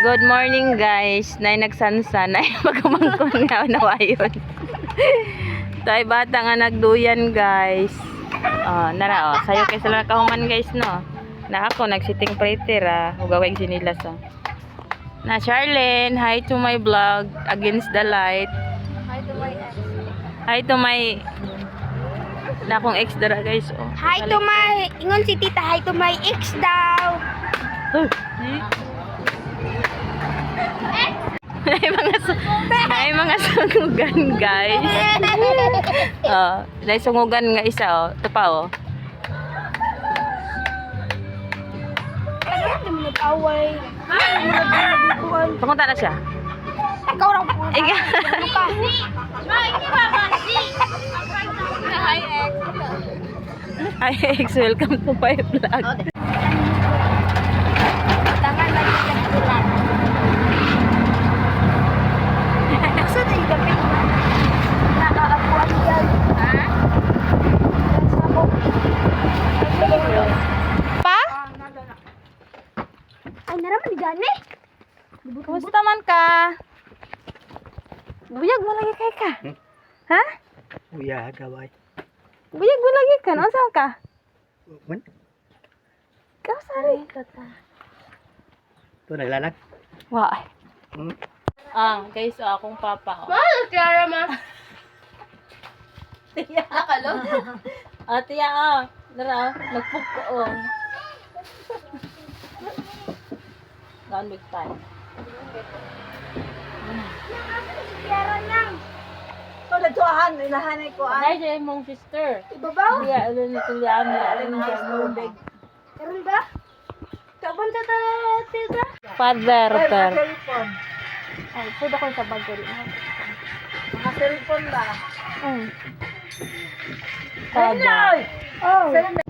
Good morning guys. Nay nagsansan. Nay magkamangkon nga nawayon. Tay bata nga nagduyan guys. Oh, nara oh. Sayo kay sila kahuman guys no. Na ako nagsiting prater ah. Ugaway sinilas oh. Na Charlene, hi to my vlog Against the Light. Hi to my ex. Hi to my na akong ex dara guys oh. Hi to my, ingon si tita, hi to my ex daw. May mga may mga sungugan guys. Oh, may sungugan nga isa oh. Ito pa oh. Nag-away? Pakunta na siya. Ikaw raw po. Ikaw. Ka? Hi ex. Hi ex, welcome to my vlog. Kumusta man ka? Buyag mo lagi kay ka. Ha? Uya, gaway. Buyag mo lagi ka. Ano ka? Man, Ikaw sari. ito naglalag. Wa. Hmm. Ah, guys, akong papa. Oh. Mahal, Clara ma. Tiya. Nakalo? Ah, tiya, oh. Dara, oh. Nagpug ko, oh. Gone big time. Clara nang. Pagatuahan, inahanay ko Ay, siya mong sister. Ibabaw? Tiya, alin ni Tulian. Alin ni Tubig. Karon ba? Kabunta ta, tita. Father, ter. Ay, pwede ko sa bag ko rin. Mga cellphone ba? Mm. Father. Oh. Cellphone.